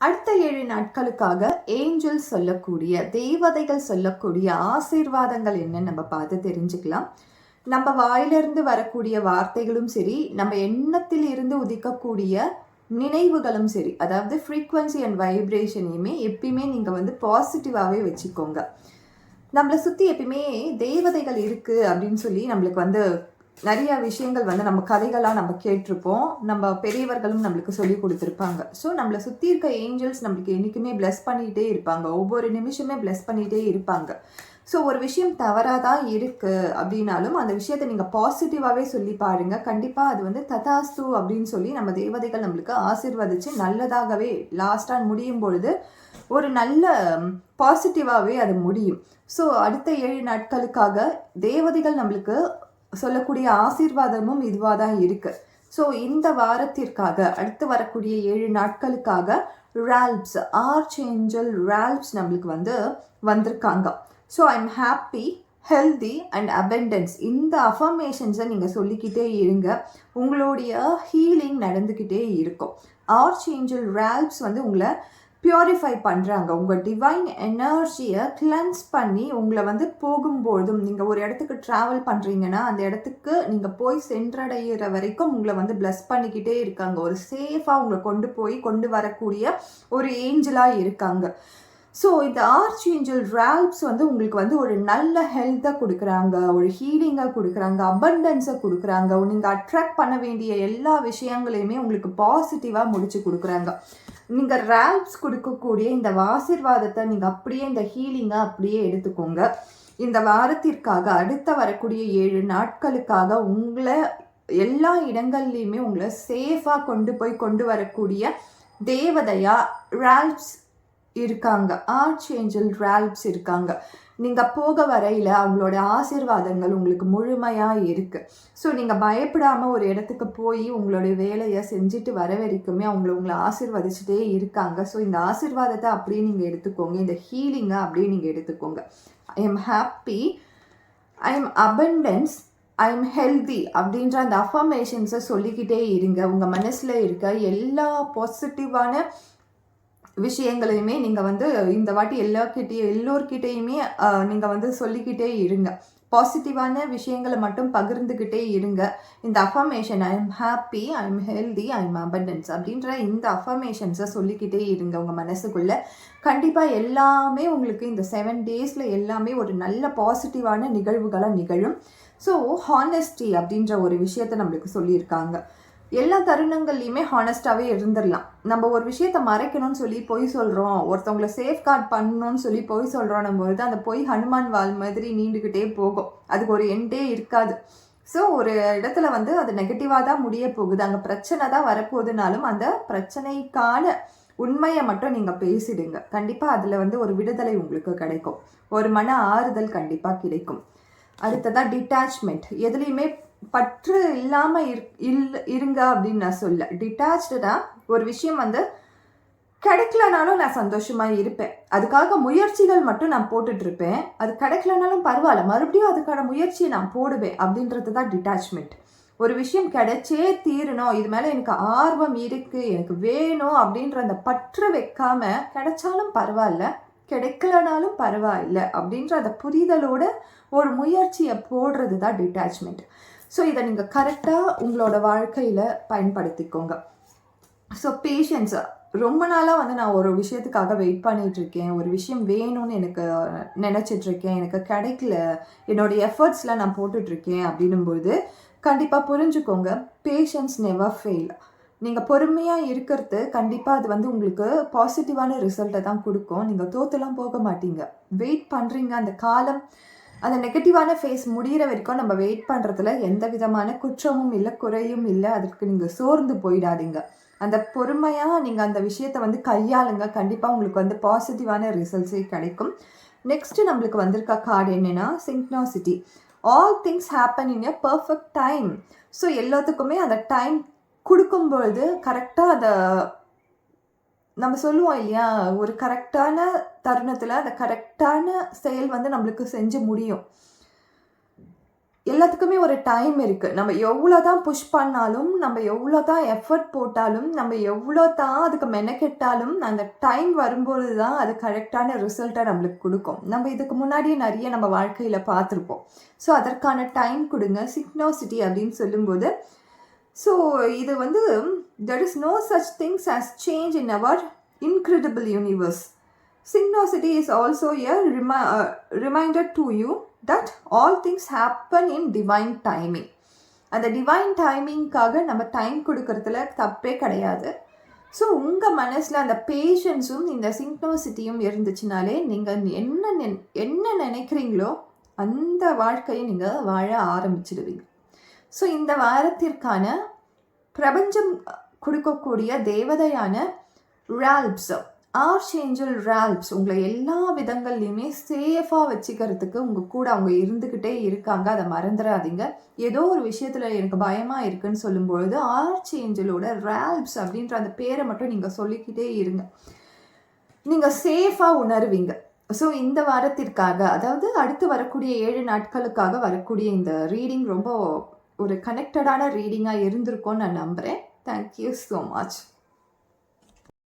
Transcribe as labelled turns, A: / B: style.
A: அடுத்த ஏழு நாட்களுக்காக ஏஞ்சல் சொல்லக்கூடிய தேவதைகள் சொல்லக்கூடிய ஆசீர்வாதங்கள் என்னன்னு நம்ம பார்த்து தெரிஞ்சுக்கலாம். நம்ம வாயிலிருந்து வரக்கூடிய வார்த்தைகளும் சரி நம்ம எண்ணத்தில் இருந்து உதிக்கக்கூடிய நினைவுகளும் சரி அதாவது ஃப்ரீக்வன்சி அண்ட் வைப்ரேஷனையுமே எப்பயுமே நீங்கள் வந்து பாசிட்டிவாகவே வச்சுக்கோங்க. நம்மளை சுற்றி எப்பயுமே தேவதைகள் இருக்குது அப்படின்னு சொல்லி நம்மளுக்கு வந்து நிறைய விஷயங்கள் வந்து நம்ம கதைகளாக நம்ம கேட்டிருப்போம். நம்ம பெரியவர்களும் நம்மளுக்கு சொல்லி கொடுத்துருப்பாங்க. ஸோ நம்மளை சுற்றி இருக்க ஏஞ்சல்ஸ் நம்மளுக்கு என்றைக்குமே ப்ளஸ் பண்ணிகிட்டே இருப்பாங்க. ஒவ்வொரு நிமிஷமே ப்ளஸ் பண்ணிகிட்டே இருப்பாங்க. ஸோ ஒரு விஷயம் தவறாக தான் இருக்குது அப்படின்னாலும் அந்த விஷயத்தை நீங்கள் பாசிட்டிவாகவே சொல்லி பாருங்க. கண்டிப்பாக அது வந்து ததாஸ்து அப்படின்னு சொல்லி நம்ம தேவதைகள் நம்மளுக்கு ஆசிர்வதிச்சு நல்லதாகவே லாஸ்டாக முடியும் பொழுது ஒரு நல்ல பாசிட்டிவாகவே அது முடியும். ஸோ அடுத்த ஏழு நாட்களுக்காக தேவதைகள் நம்மளுக்கு சொல்லக்கூடிய ஆசீர்வாதமும் இதுவாக தான் இருக்கு. ஸோ இந்த வாரத்திற்காக அடுத்து வரக்கூடிய ஏழு நாட்களுக்காக ரால்ப்ஸ் ஆர்ச் ஏஞ்சல் ரால்ப்ஸ் நம்மளுக்கு வந்து வந்திருக்காங்க. So I am happy healthy and abundance இந்த அஃபர்மேஷன்ஸை நீங்கள் சொல்லிக்கிட்டே இருங்க. உங்களுடைய ஹீலிங் நடந்துக்கிட்டே இருக்கும். ஆர்ச் ஏஞ்சல் ரால்ப்ஸ் வந்து உங்களை பியூரிஃபை பண்ணுறாங்க உங்கள் டிவைன் எனர்ஜியை கிளென்ஸ் பண்ணி உங்களை வந்து போகும்போதும் நீங்கள் ஒரு இடத்துக்கு ட்ராவல் பண்ணுறீங்கன்னா அந்த இடத்துக்கு நீங்கள் போய் சென்றடைகிற வரைக்கும் உங்களை வந்து பிளஸ் பண்ணிக்கிட்டே இருக்காங்க. ஒரு சேஃபாக உங்களை கொண்டு போய் கொண்டு வரக்கூடிய ஒரு ஏஞ்சலாக இருக்காங்க. ஸோ இந்த ஆர்ச் ஏஞ்சல் ரால்ப்ஸ் வந்து உங்களுக்கு வந்து ஒரு நல்ல ஹெல்த்தை கொடுக்குறாங்க. ஒரு ஹீலிங்காக கொடுக்குறாங்க. அபண்டன்ஸை கொடுக்குறாங்க. நீங்கள் அட்ராக்ட் பண்ண வேண்டிய எல்லா விஷயங்களையுமே உங்களுக்கு பாசிட்டிவாக முடிச்சு கொடுக்குறாங்க. நீங்கள் ரேப்ஸ் கொடுக்கக்கூடிய இந்த ஆசிர்வாதத்தை நீங்கள் அப்படியே இந்த ஹீலிங்கை அப்படியே எடுத்துக்கோங்க. இந்த வாரத்திற்காக அடுத்த வரக்கூடிய ஏழு நாட்களுக்காக உங்களை எல்லா இடங்கள்லையுமே உங்களை சேஃபாக கொண்டு போய் கொண்டு வரக்கூடிய தேவதையா ரால்ப்ஸ் இருக்காங்க. ஆர்ச் ஏஞ்சல் ரால்ப்ஸ் இருக்காங்க. நீங்கள் போக வரையில் அவங்களோட ஆசிர்வாதங்கள் உங்களுக்கு முழுமையாக இருக்குது ஸோ நீங்கள் பயப்படாமல் ஒரு இடத்துக்கு போய் உங்களுடைய வேலையை செஞ்சுட்டு வர வரைக்குமே அவங்கள உங்களை ஆசிர்வதிச்சுட்டே இருக்காங்க. ஸோ இந்த ஆசிர்வாதத்தை அப்படியே நீங்கள் எடுத்துக்கோங்க. இந்த ஹீலிங்கை அப்படியே நீங்கள் எடுத்துக்கோங்க. I am happy I am abundance I am healthy அப்படின்ற அந்த அஃபர்மேஷன்ஸை சொல்லிக்கிட்டே இருங்க. உங்கள் மனசில் இருக்க எல்லா பாசிட்டிவான விஷயங்களையுமே நீங்கள் வந்து இந்த வாட்டி எல்லாக்கிட்டே எல்லோர்கிட்டேயுமே நீங்கள் வந்து சொல்லிக்கிட்டே இருங்க. பாசிட்டிவான விஷயங்களை மட்டும் பகிர்ந்துக்கிட்டே இருங்க. இந்த affirmation I am happy I am healthy I am abundance அப்படின்ற இந்த அஃபர்மேஷன்ஸை சொல்லிக்கிட்டே இருங்க உங்கள் மனசுக்குள்ளே. கண்டிப்பாக எல்லாமே உங்களுக்கு இந்த செவன் டேஸில் எல்லாமே ஒரு நல்ல பாசிட்டிவான நிகழ்வுகளாக நிகழும். ஸோ ஹானஸ்டி அப்படின்ற ஒரு விஷயத்த நம்மளுக்கு சொல்லியிருக்காங்க. எல்லா தருணங்கள்லையுமே ஹானஸ்டாகவே இருந்துடலாம் நம்ம ஒரு விஷயத்த மறைக்கணும்னு சொல்லி பொய் சொல்கிறோம் ஒருத்தவங்களை சேஃப் கார்ட் பண்ணணும்னு சொல்லி பொய் சொல்கிறோம் பொழுது அந்த பொய் ஹனுமான் வால் மாதிரி நீண்டுக்கிட்டே போகும். அதுக்கு ஒரு எண்டே இருக்காது. ஸோ ஒரு இடத்துல வந்து அது நெகட்டிவாக தான் முடிய போகுது. அங்கே பிரச்சனை தான் வரப்போகுதுனாலும் அந்த பிரச்சனைக்கான உண்மையை மட்டும் நீங்கள் பேசிடுங்க. கண்டிப்பாக அதில் வந்து ஒரு விடுதலை உங்களுக்கு கிடைக்கும். ஒரு மன ஆறுதல் கண்டிப்பாக கிடைக்கும். அடுத்ததாக டிட்டாச்மெண்ட் எதுலேயுமே பற்று இல்லாமல் இரு இல் இருங்க அப்படின்னு நான் சொல்ல. டிட்டாச்சாக ஒரு விஷயம் வந்து கிடைக்கலனாலும் நான் சந்தோஷமாக இருப்பேன். அதுக்காக முயற்சிகள் மட்டும் நான் போட்டுட்ருப்பேன் அது கிடைக்கலனாலும் பரவாயில்ல. மறுபடியும் அதுக்கான முயற்சியை நான் போடுவேன் அப்படின்றது தான் டிட்டாச்மெண்ட் ஒரு விஷயம் கிடைச்சே தீரணும். இது மேலே எனக்கு ஆர்வம் இருக்குது எனக்கு வேணும் அப்படின்ற அந்த பற்று வைக்காம கிடைச்சாலும் பரவாயில்ல. கிடைக்கலனாலும் பரவாயில்ல அப்படின்ற அந்த புரிதலோட ஒரு முயற்சியை போடுறது தான் டிட்டாச்மெண்ட் ஸோ இதை நீங்கள் கரெக்டாக உங்களோட வாழ்க்கையில் பயன்படுத்திக்கோங்க. ஸோ பேஷன்ஸ் ரொம்ப நாளாக வந்து நான் ஒரு விஷயத்துக்காக வெயிட் பண்ணிகிட்ருக்கேன் ஒரு விஷயம் வேணும்னு எனக்கு நினச்சிட்ருக்கேன் எனக்கு கிடைக்கல. என்னோடய எஃபர்ட்ஸ்லாம் நான் போட்டுட்ருக்கேன் அப்படின்னும்போது கண்டிப்பாக புரிஞ்சுக்கோங்க. பேஷன்ஸ் நெவர் ஃபெயில் நீங்கள் பொறுமையாக இருக்கிறது கண்டிப்பாக அது வந்து உங்களுக்கு பாசிட்டிவான ரிசல்ட்டை தான் கொடுக்கும். நீங்கள் தோற்றுலாம் போக மாட்டீங்க. வெயிட் பண்ணுறீங்க அந்த காலம் அந்த நெகட்டிவான ஃபேஸ் முடிகிற வரைக்கும் நம்ம வெயிட் பண்ணுறதுல எந்த விதமான குற்றமும் இல்லை குறையும் இல்லை. அதற்கு நீங்கள் சோர்ந்து போயிடாதீங்க. அந்த பொறுமையாக நீங்கள் அந்த விஷயத்தை வந்து கையாளுங்க. கண்டிப்பாக உங்களுக்கு வந்து பாசிட்டிவான ரிசல்ட்ஸே கிடைக்கும். நெக்ஸ்ட்டு நம்மளுக்கு வந்திருக்க கார்டு என்னென்னா synchronicity all things happen in a perfect time so எல்லாத்துக்குமே அந்த டைம் கொடுக்கும்பொழுது கரெக்டாக அதை நம்ம சொல்லுவோம் இல்லையா ஒரு கரெக்டான தருணத்தில் அந்த கரெக்டான செயல் வந்து நம்மளுக்கு செஞ்சு முடியும். எல்லாத்துக்குமே ஒரு டைம் இருக்குது நம்ம எவ்வளோ தான் புஷ் பண்ணாலும் நம்ம எவ்வளோ தான் எஃபர்ட் போட்டாலும் நம்ம எவ்வளோ தான் அதுக்கு மெனக்கெட்டாலும் அந்த டைம் வரும்போது தான் அது கரெக்டான ரிசல்ட்டை நம்மளுக்கு கொடுக்கும். நம்ம இதுக்கு முன்னாடியே நிறைய நம்ம வாழ்க்கையில் பார்த்துருப்போம். ஸோ அதற்கான டைம் கொடுங்க. சிக்னோசிட்டி அப்படின்னு சொல்லும்போது ஸோ இது வந்து there is no such things as change in our incredible universe Synchronicity is also a remi reminded to you that all things happen in divine timing அந்த டிவைன் டைமிங்க்காக நம்ம டைம் கொடுக்கறதுல தப்பே கிடையாது. ஸோ உங்கள் மனசில் அந்த பேஷன்ஸும் இந்த சிங்னோசிட்டியும் இருந்துச்சுனாலே நீங்கள் என்ன நென் என்ன நினைக்கிறீங்களோ அந்த வாழ்க்கையை நீங்கள் வாழ ஆரம்பிச்சிடுவீங்க. ஸோ இந்த வாரத்திற்கான பிரபஞ்சம் கொடுக்கக்கூடிய தேவதையான ரால்ப்ஸ் ஆர்ச்சேஞ்சல் ரால்ப்ஸ் உங்களை எல்லா விதங்கள்லையுமே சேஃபாக வச்சுக்கிறதுக்கு உங்கள் கூட அவங்க இருந்துக்கிட்டே இருக்காங்க. அதை மறந்துடாதீங்க ஏதோ ஒரு விஷயத்தில் எனக்கு பயமாக இருக்குன்னு சொல்லும்பொழுது ஆர்ச் ஏஞ்சலோட ரால்ப்ஸ் அப்படின்ற அந்த பேரை மட்டும் நீங்கள் சொல்லிக்கிட்டே இருங்க. நீங்கள் சேஃபாக உணர்வீங்க. ஸோ இந்த வாரத்திற்காக அதாவது அடுத்து வரக்கூடிய ஏழு நாட்களுக்காக வரக்கூடிய இந்த ரீடிங் ரொம்ப ஒரு கனெக்டடான ரீடிங்காக இருந்திருக்கும்னு நான் நம்புகிறேன் தேங்க்யூ ஸோ மச்